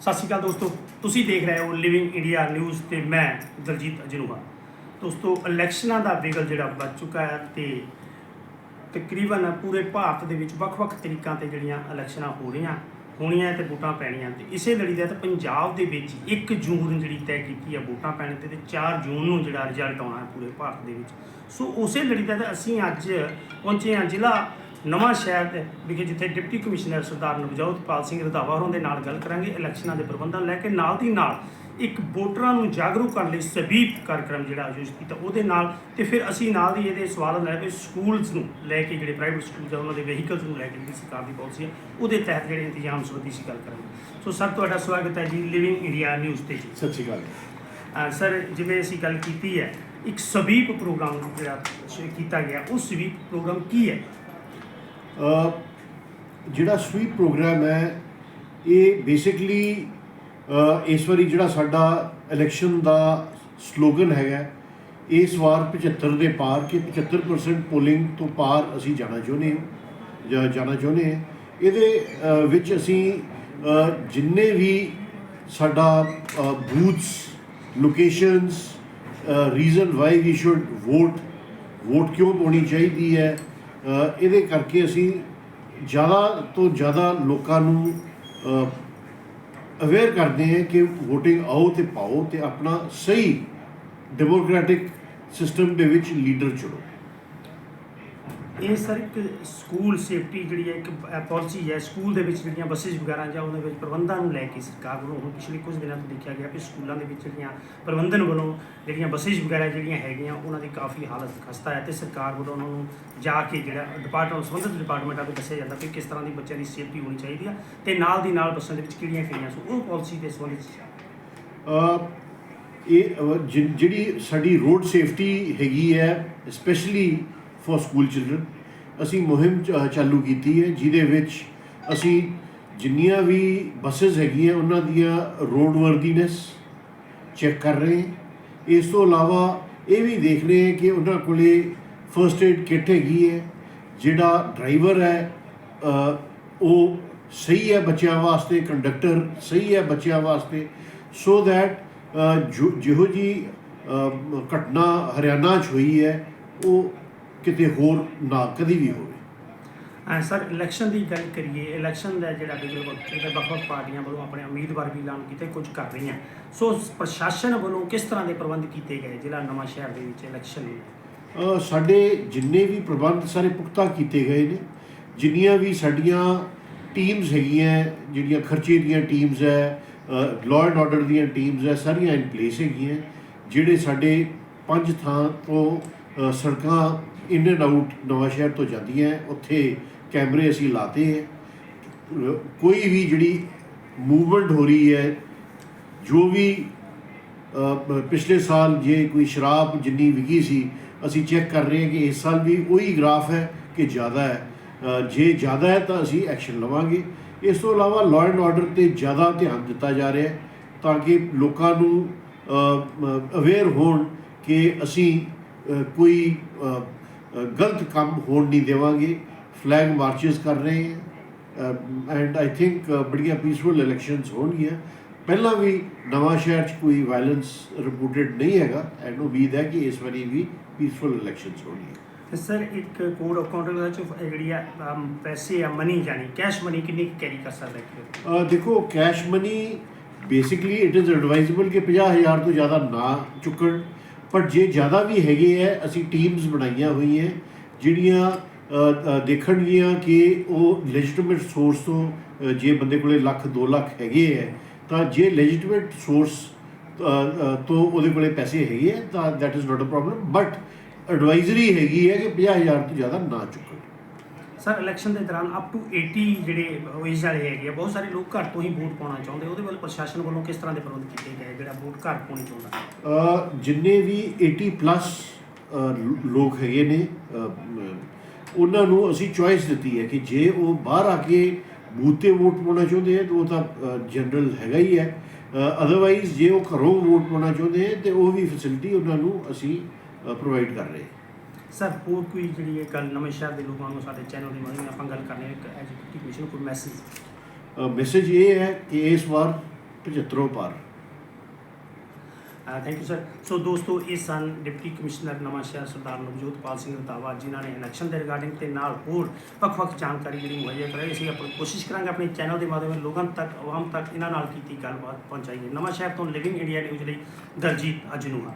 ਸਤਿ ਸ਼੍ਰੀ ਅਕਾਲ ਦੋਸਤੋ, ਤੁਸੀਂ ਦੇਖ ਰਹੇ ਹੋ ਲਿਵਿੰਗ ਇੰਡੀਆ ਨਿਊਜ਼ ਤੇ ਮੈਂ ਦਲਜੀਤ ਅਜਨੂਹਾ ਦੋਸਤੋ, ਇਲੈਕਸ਼ਨਾਂ ਦਾ ਵਿਗਲ ਜਿਹੜਾ ਵੱਜ ਚੁੱਕਾ ਹੈ ਤੇ ਤਕਰੀਬਨ ਪੂਰੇ ਭਾਰਤ ਦੇ ਵਿੱਚ ਵੱਖ-ਵੱਖ ਤਰੀਕਾਂ ਤੇ ਜਿਹੜੀਆਂ ਇਲੈਕਸ਼ਨਾਂ ਹੋ ਰਹੀਆਂ, ਹੋਣੀਆਂ ਤੇ ਵੋਟਾਂ ਪੈਣੀਆਂ ਤੇ ਇਸੇ ਲੜੀ ਦੇ ਤਹਿਤ ਪੰਜਾਬ ਦੇ ਵਿੱਚ 1 ਜੂਨ ਨੂੰ ਜਿਹੜੀ ਤੈਅ ਕੀਤੀ ਹੈ ਵੋਟਾਂ ਪੈਣ ਤੇ ਤੇ 4 ਜੂਨ ਨੂੰ ਜਿਹੜਾ ਰਿਜ਼ਲਟ ਆਉਣਾ ਹੈ ਪੂਰੇ ਭਾਰਤ ਦੇ ਵਿੱਚ। ਸੋ ਉਸੇ ਲੜੀ ਦੇ ਤਹਿਤ ਅਸੀਂ ਅੱਜ ਪਹੁੰਚੇ ਹਾਂ ਜ਼ਿਲ੍ਹਾ ਨਵਾਂ ਸ਼ਹਿਰ ਦੇ ਵਿਖੇ ਜਿੱਥੇ ਡਿਪਟੀ ਕਮਿਸ਼ਨਰ ਸਰਦਾਰ ਨਵਜੋਤਪਾਲ ਸਿੰਘ ਰੰਧਾਵਾ ਹੋਰਾਂ ਦੇ ਨਾਲ ਗੱਲ ਕਰਾਂਗੇ ਇਲੈਕਸ਼ਨਾਂ ਦੇ ਪ੍ਰਬੰਧਾਂ ਲੈ ਕੇ ਨਾਲ ਦੀ ਨਾਲ ਇੱਕ ਵੋਟਰਾਂ ਨੂੰ ਜਾਗਰੂਕ ਕਰਨ ਲਈ ਸਵੀਪ ਕਾਰਜਕ੍ਰਮ ਜਿਹੜਾ ਆਯੋਜਿਤ ਕੀਤਾ ਉਹਦੇ ਨਾਲ ਤੇ ਫਿਰ ਅਸੀਂ ਨਾਲ ਦੀ ਇਹਦੇ ਸਵਾਲ ਲੈ ਕੇ ਸਕੂਲਸ ਨੂੰ ਲੈ ਕੇ ਜਿਹੜੇ ਪ੍ਰਾਈਵੇਟ ਸਕੂਲ ਆ ਉਹਨਾਂ ਦੇ ਵਹੀਕਲਸ ਨੂੰ ਲੈ ਕੇ ਜਿਹੜੀ ਸਰਕਾਰ ਦੀ ਪਾਲਿਸੀ ਹੈ ਉਹਦੇ ਤਹਿਤ ਜਿਹੜੇ ਇੰਤਜ਼ਾਮ ਸੰਬੰਧੀ ਅਸੀਂ ਗੱਲ ਕਰਾਂਗੇ। ਸੋ ਸਰ ਤੁਹਾਡਾ ਸਵਾਗਤ ਹੈ ਜੀ ਲਿਵਿੰਗ ਇੰਡੀਆ ਨਿਊਜ਼ ਤੇ ਜੀ। ਸਤਿ ਸ਼੍ਰੀ ਅਕਾਲ ਸਰ ਜਿਵੇਂ ਅਸੀਂ ਗੱਲ ਕੀਤੀ ਹੈ ਇੱਕ ਸਵੀਪ ਪ੍ਰੋਗਰਾਮ ਜਿਹੜਾ ਸ਼ੁਰੂ ਕੀਤਾ ਗਿਆ ਉਹ ਸਵੀਪ ਪ੍ਰੋਗਰਾਮ ਕੀ ਹੈ? ਜਿਹੜਾ ਸਵੀਪ ਪ੍ਰੋਗਰਾਮ ਹੈ, ਇਹ ਬੇਸਿਕਲੀ ਇਸ ਵਾਰੀ ਜਿਹੜਾ ਸਾਡਾ ਇਲੈਕਸ਼ਨ ਦਾ ਸਲੋਗਨ ਹੈਗਾ, ਇਸ ਵਾਰ 75 ਦੇ ਪਾਰ ਕਿ 75% ਪੋਲਿੰਗ ਤੋਂ ਪਾਰ ਅਸੀਂ ਜਾਣਾ ਚਾਹੁੰਦੇ ਹਾਂ, ਜਾਂ ਜਾਣਾ ਚਾਹੁੰਦੇ ਹਾਂ। ਇਹਦੇ ਵਿੱਚ ਅਸੀਂ ਜਿੰਨੇ ਵੀ ਸਾਡਾ booths locations reason why we should vote vote ਕਿਉਂ ਪਾਉਣੀ ਚਾਹੀਦੀ ਹੈ ਇਹਦੇ ਕਰਕੇ ਅਸੀਂ ਜ਼ਿਆਦਾ ਤੋਂ ਜ਼ਿਆਦਾ ਲੋਕਾਂ ਨੂੰ ਅਵੇਅਰ ਕਰਦੇ ਹਾਂ ਕਿ VOTING ਆਓ ਤੇ ਪਾਓ ਤੇ ਆਪਣਾ ਸਹੀ ਡੈਮੋਕ੍ਰੈਟਿਕ ਸਿਸਟਮ ਦੇ ਵਿੱਚ ਲੀਡਰ ਚੁਣੋ। ਇਹ ਸਰ ਇੱਕ ਸਕੂਲ ਸੇਫਟੀ ਜਿਹੜੀ ਹੈ ਇੱਕ ਪਾਲਿਸੀ ਹੈ। ਸਕੂਲ ਦੇ ਵਿੱਚ ਜਿਹੜੀਆਂ ਬੱਸਿਸ ਵਗੈਰਾ ਜਾਂ ਉਹਦੇ ਵਿੱਚ ਪ੍ਰਬੰਧਾਂ ਨੂੰ ਲੈ ਕੇ ਸਰਕਾਰ ਵੱਲੋਂ ਹੁਣ ਪਿਛਲੇ ਕੁਝ ਦਿਨਾਂ ਤੋਂ ਦੇਖਿਆ ਗਿਆ ਕਿ ਸਕੂਲਾਂ ਦੇ ਵਿੱਚ ਜਿਹੜੀਆਂ ਪ੍ਰਬੰਧਨ ਵੱਲੋਂ ਜਿਹੜੀਆਂ ਬੱਸਿਸ ਵਗੈਰਾ ਜਿਹੜੀਆਂ ਹੈਗੀਆਂ ਉਹਨਾਂ ਦੀ ਕਾਫੀ ਹਾਲਤ ਖਸਤਾ ਹੈ ਤੇ ਸਰਕਾਰ ਵੱਲੋਂ ਉਹਨਾਂ ਨੂੰ ਜਾ ਕੇ ਜਿਹੜਾ ਡਿਪਾਰਟਮੈਂਟ ਸੰਬੰਧਿਤ ਡਿਪਾਰਟਮੈਂਟਾਂ ਨੂੰ ਦੱਸਿਆ ਜਾਂਦਾ ਕਿ ਕਿਸ ਤਰ੍ਹਾਂ ਦੀ ਬੱਚਿਆਂ ਦੀ ਸੇਫਟੀ ਹੋਣੀ ਚਾਹੀਦੀ ਹੈ ਤੇ ਨਾਲ ਦੀ ਨਾਲ ਬੱਸਾਂ ਦੇ ਵਿੱਚ ਕਿਹੜੀਆਂ ਕਿਹੜੀਆਂ ਸੋ ਉਹ ਪਾਲਿਸੀ ਦੇ ਸੰਬੰਧਿਤ ਅ, ਇਹ ਜਿ- ਜਿਹੜੀ ਸਾਡੀ ਰੋਡ ਸੇਫਟੀ ਹੈਗੀ ਹੈ ਸਪੈਸ਼ਲੀ ਫॉर ਸਕੂਲ ਚਿਲड्रन ਅਸੀਂ ਮੁਹਿੰਮ ਚਾਲੂ ਕੀਤੀ ਹੈ, ਜਿਹਦੇ ਵਿੱਚ ਅਸੀਂ ਜਿੰਨੀਆਂ ਵੀ ਬੱਸਸ ਹੈਗੀਆਂ, ਉਹਨਾਂ ਦੀਆਂ ਰੋਡ ਵਰਦੀਨੈਸ ਚੈੱਕ ਕਰ ਰਹੇ ਹਾਂ। ਇਸ ਤੋਂ ਇਲਾਵਾ ਇਹ ਵੀ ਦੇਖ ਰਹੇ ਹਾਂ ਕਿ ਉਹਨਾਂ ਕੋਲੇ ਫਰਸਟ ਏਡ ਕਿੱਟ ਹੈਗੀ ਹੈ, ਜਿਹੜਾ ਡਰਾਈਵਰ ਹੈ ਉਹ ਸਹੀ ਹੈ ਬੱਚਿਆਂ ਵਾਸਤੇ ਕੰਡਕਟਰ ਸਹੀ ਹੈ ਬੱਚਿਆਂ ਵਾਸਤੇ ਸੋ ਥੈਟ ਜਿਹੋ ਜੀ ਘਟਨਾ ਹਰਿਆਣਾ 'ਚ ਹੋਈ ਹੈ, ਉਹ ਕਿਤੇ ਹੋਰ ਨਾ ਕਦੀ ਵੀ ਹੋਵੇ। ਹਾਂ ਸਰ ਇਲੈਕਸ਼ਨ ਦੀ ਗੱਲ ਕਰੀਏ ਇਲੈਕਸ਼ਨ ਦਾ ਜਿਹੜਾ ਬਿਗਲ ਵਕਤ ਤੇ ਵੱਖ-ਵੱਖ ਪਾਰਟੀਆਂ ਵੱਲੋਂ ਆਪਣੇ ਉਮੀਦਵਾਰ ਵੀ ਐਲਾਨ ਕੀਤੇ ਕੁਝ ਕਰ ਰਹੀਆਂ। ਸੋ ਪ੍ਰਸ਼ਾਸਨ ਵੱਲੋਂ ਕਿਸ ਤਰ੍ਹਾਂ ਦੇ ਪ੍ਰਬੰਧ ਕੀਤੇ ਗਏ ਜ਼ਿਲ੍ਹਾ ਨਵਾਂ ਸ਼ਹਿਰ ਦੇ ਵਿੱਚ ਇਲੈਕਸ਼ਨ ਲਈ ਸਾਡੇ ਜਿੰਨੇ ਵੀ ਪ੍ਰਬੰਧ ਸਾਰੇ ਪੁਖਤਾ ਕੀਤੇ ਗਏ ਨੇ। ਜਿੰਨੀਆਂ ਵੀ ਸਾਡੀਆਂ ਟੀਮਸ ਹੈਗੀਆਂ ਜਿਹੜੀਆਂ ਖਰਚੇ ਦੀਆਂ ਟੀਮਸ ਹੈ ਲਾਅ ਐਂਡ ਆਰਡਰ ਦੀਆਂ ਟੀਮਸ ਹੈ ਸਾਰੀਆਂ ਇਨ ਪਲੇਸ ਹੈਗੀਆਂ। ਜਿਹੜੇ ਸਾਡੇ ਪੰਜ ਥਾਂ ਤੋਂ ਸੜਕਾਂ ਇਨ ਐਂਡ ਆਊਟ ਨਵਾਂ ਸ਼ਹਿਰ ਤੋਂ ਜਾਂਦੀਆਂ ਹੈ, ਉੱਥੇ ਕੈਮਰੇ ਅਸੀਂ ਲਾਤੇ ਹੈ। ਕੋਈ ਵੀ ਜਿਹੜੀ ਮੂਵਮੈਂਟ ਹੋ ਰਹੀ ਹੈ ਜੋ ਵੀ ਪਿਛਲੇ ਸਾਲ ਜੇ ਕੋਈ ਸ਼ਰਾਬ ਜਿੰਨੀ ਵਿਕੀ ਸੀ ਅਸੀਂ ਚੈੱਕ ਕਰ ਰਹੇ ਹਾਂ ਕਿ ਇਸ ਸਾਲ ਵੀ ਉਹੀ ਗ੍ਰਾਫ ਹੈ ਕਿ ਜ਼ਿਆਦਾ ਹੈ। ਜੇ ਜ਼ਿਆਦਾ ਹੈ ਤਾਂ ਅਸੀਂ ਐਕਸ਼ਨ ਲਵਾਂਗੇ। ਇਸ ਤੋਂ ਇਲਾਵਾ ਲਾਅ ਐਂਡ ਆਰਡਰ ਤੇ ਜ਼ਿਆਦਾ ਧਿਆਨ ਦਿੱਤਾ ਜਾ ਰਿਹਾ ਹੈ ਤਾਂ ਕਿ ਲੋਕਾਂ ਨੂੰ ਅਵੇਅਰ ਹੋਣ ਕਿ ਅਸੀਂ ਕੋਈ ਗਲਤ ਕੰਮ ਹੋਣ ਨਹੀਂ ਦੇਵਾਂਗੇ ਫਲੈਗ ਮਾਰਚਸ ਕਰ ਰਹੇ ਹਾਂ ਐਂਡ ਆਈ ਥਿੰਕ ਬੜੀਆਂ ਪੀਸਫੁਲ ਇਲੈਕਸ਼ਨਸ ਹੋਣਗੀਆਂ ਪਹਿਲਾਂ ਵੀ ਨਵਾਂ ਸ਼ਹਿਰ 'ਚ ਕੋਈ ਵਾਇਲੈਂਸ ਰਿਪੋਰਟਡ ਨਹੀਂ ਹੈਗਾ ਐਂਡ ਉਮੀਦ ਹੈ ਕਿ ਇਸ ਵਾਰੀ ਵੀ ਪੀਸਫੁਲ ਇਲੈਕਸ਼ਨਸ ਹੋਣਗੀਆਂ ਤੇ ਸਰ ਇੱਕ ਕੋਡ ਅਕਾਊਂਟ ਦੇ ਵਿੱਚ ਜਿਹੜੀ ਆ ਅਮ, ਪੈਸੇ ਆ ਮਨੀ ਜਾਨੀ ਕੈਸ਼ ਮਨੀ ਕਿੰਨੀ ਕੈਰੀ ਕਰ ਸਕਦਾ ਹੈ ਅ, ਦੇਖੋ cash money basically it is advisable ਕਿ 50000 ਤੋਂ ਜ਼ਿਆਦਾ ਨਾ ਚੁੱਕਣ ਪਰ ਜੇ ਜ਼ਿਆਦਾ ਵੀ ਹੈਗੇ ਹੈ ਅਸੀਂ ਟੀਮਸ ਬਣਾਈਆਂ ਹੋਈਆਂ ਜਿਹੜੀਆਂ ਦੇਖਣਗੀਆਂ ਕਿ ਉਹ ਲੈਜੀਟਿਮੇਟ ਸੋਰਸ ਤੋਂ ਜੇ ਬੰਦੇ ਕੋਲੇ ਲੱਖ 2 ਲੱਖ ਹੈਗੇ ਹੈ ਤਾਂ ਜੇ ਲੈਜੀਟਿਮੇਟ ਸੋਰਸ ਤੋਂ ਉਹਦੇ ਕੋਲੇ ਪੈਸੇ ਹੈਗੇ ਹੈ ਤਾਂ that is not a problem but advisory ਹੈਗੀ ਹੈ ਕਿ 50000 ਤੋਂ ਜ਼ਿਆਦਾ ਨਾ ਚੁੱਕਣ। ਸਰ ਇਲੈਕਸ਼ਨ ਦੇ ਦੌਰਾਨ ਅਪ ਟੂ 80 ਜਿਹੜੇ ਏਜ ਵਾਲੇ ਹੈਗੇ ਆ, ਬਹੁਤ ਸਾਰੇ ਲੋਕ ਘਰ ਤੋਂ ਹੀ ਵੋਟ ਪਾਉਣਾ ਚਾਹੁੰਦੇ ਉਹਦੇ ਵੱਲ ਪ੍ਰਸ਼ਾਸਨ ਵੱਲੋਂ ਕਿਸ ਤਰ੍ਹਾਂ ਦੇ ਪ੍ਰਬੰਧ ਕੀਤੇ ਗਏ ਜਿਹੜਾ ਵੋਟ ਘਰ ਪਾਉਣੀ ਚਾਹੁੰਦਾ ਜਿੰਨੇ ਵੀ 80 ਪਲੱਸ ਲੋਕ ਹੈਗੇ ਨੇ ਉਹਨਾਂ ਨੂੰ ਅਸੀਂ ਚੁਆਇਸ ਦਿੱਤੀ ਹੈ ਕਿ ਜੇ ਉਹ ਬਾਹਰ ਆ ਕੇ ਬੂਥ ਤੇ ਵੋਟ ਪਾਉਣਾ ਚਾਹੁੰਦੇ ਹੈ ਤਾਂ ਉਹ ਤਾਂ ਜਨਰਲ ਹੈਗਾ ਹੀ ਹੈ। ਅਦਰਵਾਈਜ਼ ਜੇ ਉਹ ਘਰੋਂ ਵੋਟ ਪਾਉਣਾ ਚਾਹੁੰਦੇ ਹੈ ਤੇ ਉਹ ਵੀ ਫੈਸਿਲਿਟੀ ਉਹਨਾਂ ਨੂੰ ਅਸੀਂ ਪ੍ਰੋਵਾਈਡ ਕਰ ਰਹੇ ਹਾਂ। ਸਰ ਹੋਰ ਕੋਈ ਜਿਹੜੀ ਇਹ ਗੱਲ ਨਵੇਂ ਸ਼ਹਿਰ ਦੇ ਲੋਕਾਂ ਨੂੰ ਸਾਡੇ ਚੈਨਲ ਦੀ ਮਦਦ ਨਾਲ ਆਪਾਂ ਗੱਲ ਕਰਨੀ ਹੈ ਇੱਕ ਐਜੂਕੇਟਿਵ ਮਿਸ਼ਨ ਕੋਈ ਮੈਸੇਜ ਮੈਸੇਜ ਇਹ ਹੈ ਕਿ ਇਸ ਵਾਰ 75 ਪਾਰ। ਥੈਂਕ ਯੂ ਸਰ ਸੋ ਦੋਸਤੋ ਇਹ ਸਨ ਡਿਪਟੀ ਕਮਿਸ਼ਨਰ ਨਵਾਂ ਸ਼ਹਿਰ ਸਰਦਾਰ ਨਵਜੋਤ ਪਾਲ ਸਿੰਘ ਰੰਧਾਵਾ ਜਿਨ੍ਹਾਂ ਨੇ ਇਲੈਕਸ਼ਨ ਦੇ ਰਿਗਾਰਡਿੰਗ ਤੇ ਨਾਲ ਹੋਰ ਵੱਖ-ਵੱਖ ਜਾਣਕਾਰੀ ਜਿਹੜੀ ਮੁਹੱਈਆ ਕਰਾਈ ਅਸੀਂ ਆਪਣੀ ਕੋਸ਼ਿਸ਼ ਕਰਾਂਗੇ ਆਪਣੇ ਚੈਨਲ ਦੇ ਮਾਧਿਅਮ ਲੋਕਾਂ ਤੱਕ ਆਵਾਮ ਤੱਕ ਇਹਨਾਂ ਨਾਲ ਕੀਤੀ ਗੱਲਬਾਤ ਪਹੁੰਚਾਈਏ। ਨਵਾਂ ਸ਼ਹਿਰ ਤੋਂ ਲਿਵਿੰਗ ਇੰਡੀਆ ਨਿਊਜ਼ ਲਈ ਦਲਜੀਤ ਅਜਨੂਹਾ